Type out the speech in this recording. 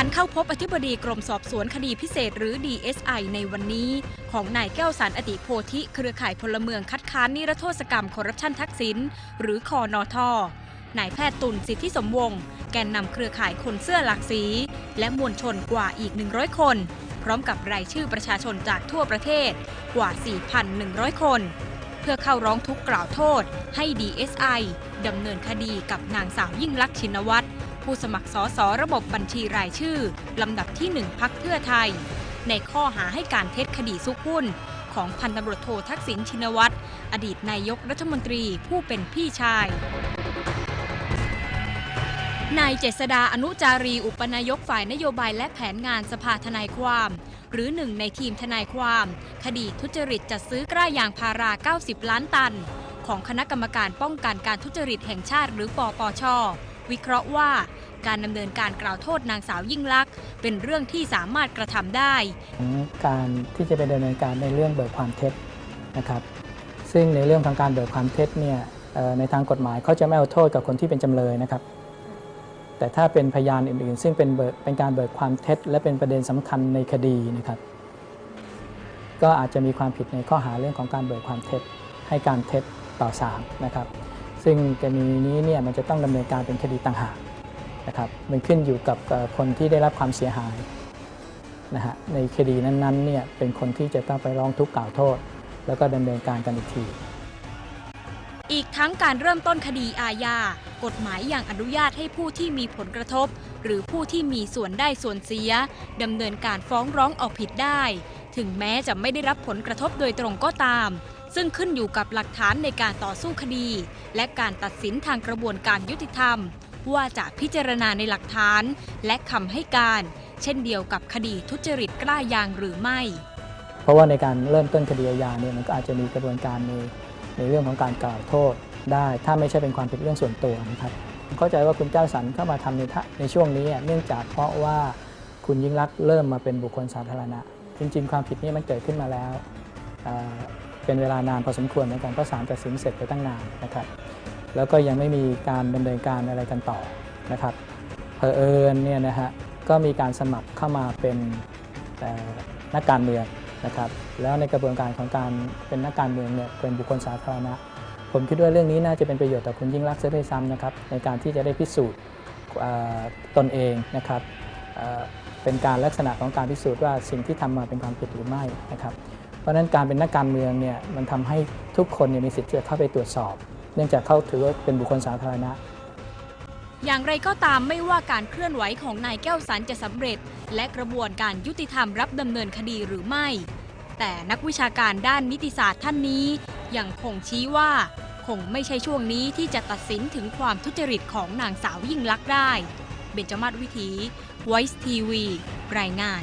การเข้าพบอธิบดีกรมสอบสวนคดีพิเศษหรือ DSI ในวันนี้ ของนายแก้วสารอติโพธิ เครือข่ายพลเมืองคัดค้านนิรโทษกรรมคอร์รัปชันทักษิณหรือคอนอทนายแพทย์ตุลสิทธิสมวงศ์แกนนำเครือข่ายคนเสื้อหลากสี และมวลชนกว่าอีก 100 คน พร้อมกับรายชื่อประชาชนจากทั่วประเทศกว่า 4,100 คน เพื่อเข้าร้องทุกข์กล่าวโทษ ให้ DSI ดำเนินคดีกับนางสาวยิ่งลักษณ์ชินวัตร ผู้สมัครสอสอระบบบัญชีรายชื่อ ลำดับที่ 1 พักเพื่อไทย ในข้อหาให้การเท็จคดีซุกหุ้น ของพันตำรวจโททักษิณชินวัตร อดีตนายกรัฐมนตรีผู้เป็นพี่ชาย นายเจษดาอนุจารีอุปนายกฝ่ายนโยบายและแผนงานสภาทนายความ หรือหนึ่งในทีมทนายความ คดีทุจริตจัดซื้อกล้ายางพารา 90 ล้านตัน ของคณะกรรมการป้องกันการทุจริตแห่งชาติหรือปปช วิเคราะห์ว่า การดำเนินการกล่าวโทษนางสาวยิ่งลักษณ์เป็นเรื่องที่สามารถกระทำได้ ของการที่จะไปดำเนินการในเรื่องเบิกความเท็จนะครับ ซึ่งในเรื่องของการเบิกความเท็จเนี่ยเอ่อในทางกฎหมายเขาจะไม่เอาโทษกับคนที่เป็นจำเลยนะครับ แต่ถ้าเป็นพยานอื่นๆ ซึ่งเป็นเบิกเป็นการเบิกความเท็จ และเป็นประเด็นสำคัญในคดีนะครับ ก็อาจจะมีความผิดในข้อหาเรื่องของการเบิกความเท็จ ให้การเท็จต่อศาลนะครับ ซึ่งกรณีนี้เนี่ยมันจะต้องดำเนินการเป็นคดีต่างหากนะครับมันขึ้นอยู่กับคนที่ได้รับความเสียหายนะฮะในคดีนั้นๆเนี่ยเป็นคนที่จะต้องไปร้องทุกข์กล่าวโทษ แล้วก็ดำเนินการกันอีกที อีกทั้งการเริ่มต้นคดีอาญากฎหมายยังอนุญาตให้ผู้ที่มีผลกระทบ หรือผู้ที่มีส่วนได้ส่วนเสียดำเนินการฟ้องร้องเอาผิดได้ ถึงแม้จะไม่ได้รับผลกระทบโดยตรงก็ตาม ซึ่งขึ้นอยู่กับหลักฐานในการต่อสู้คดี และการตัดสินทางกระบวนการยุติธรรม ว่าจะพิจารณาในหลักฐาน และคำให้การ เช่นเดียวกับคดีทุจริตกล้ายางหรือไม่ เพราะว่าในการเริ่มต้นคดีอาญาเนี่ยมันก็อาจจะมีกระบวนการในในเรื่องของการกล่าวโทษได้ ถ้าไม่ใช่เป็นความผิดเรื่องส่วนตัวนะครับเข้าใจว่าคุณเจ้าสันเข้ามาทำในทะในช่วงนี้เนื่องจากเพราะว่าคุณยิ่งรักเริ่มมาเป็นบุคคลสาธารณะ จริง ๆ ความผิดนี้มันเกิดขึ้นมาแล้ว เป็นเวลานานพอสมควรเหมือนกันเพราะศาลตัดสินเสร็จไปตั้งนานนะครับ แล้วก็ยังไม่มีการดำเนินการอะไรกันต่อนะครับเพอเอิญเนี่ยนะฮะก็มีการสมัครเข้ามาเป็นนักการเมืองนะครับ แล้วในกระบวนการของการเป็นนักการเมืองเนี่ยเป็นบุคคลสาธารณะ ผมคิดว่าเรื่องนี้น่าจะเป็นประโยชน์ต่อคุณยิ่งรักษณ์เสียด้วยซ้ำนะครับในการที่จะได้พิสูจน์ตนเองนะครับเป็นการลักษณะของการพิสูจน์ว่าสิ่งที่ทำมาเป็นความผิดหรือไม่นะครับ ราะฉะนั้นการเป็นนักการเมืองเนี่ยมันทำให้ทุกคนเนี่ยมีสิทธิ์ที่จะเข้าไปตรวจสอบ เนื่องจากเขาถือว่าเป็นบุคคลสาธารณะ อย่างไรก็ตามไม่ว่าการเคลื่อนไหวของนายแก้วสันจะสำเร็จ และกระบวนการยุติธรรมรับดำเนินคดีหรือไม่ แต่นักวิชาการด้านนิติศาสตร์ท่านนี้ยังคงชี้ว่าคงไม่ใช่ช่วงนี้ที่จะตัดสินถึงความทุจริตของนางสาวยิ่งลักษณ์ได้ เบญจมาศวิถี Voice TV รายงาน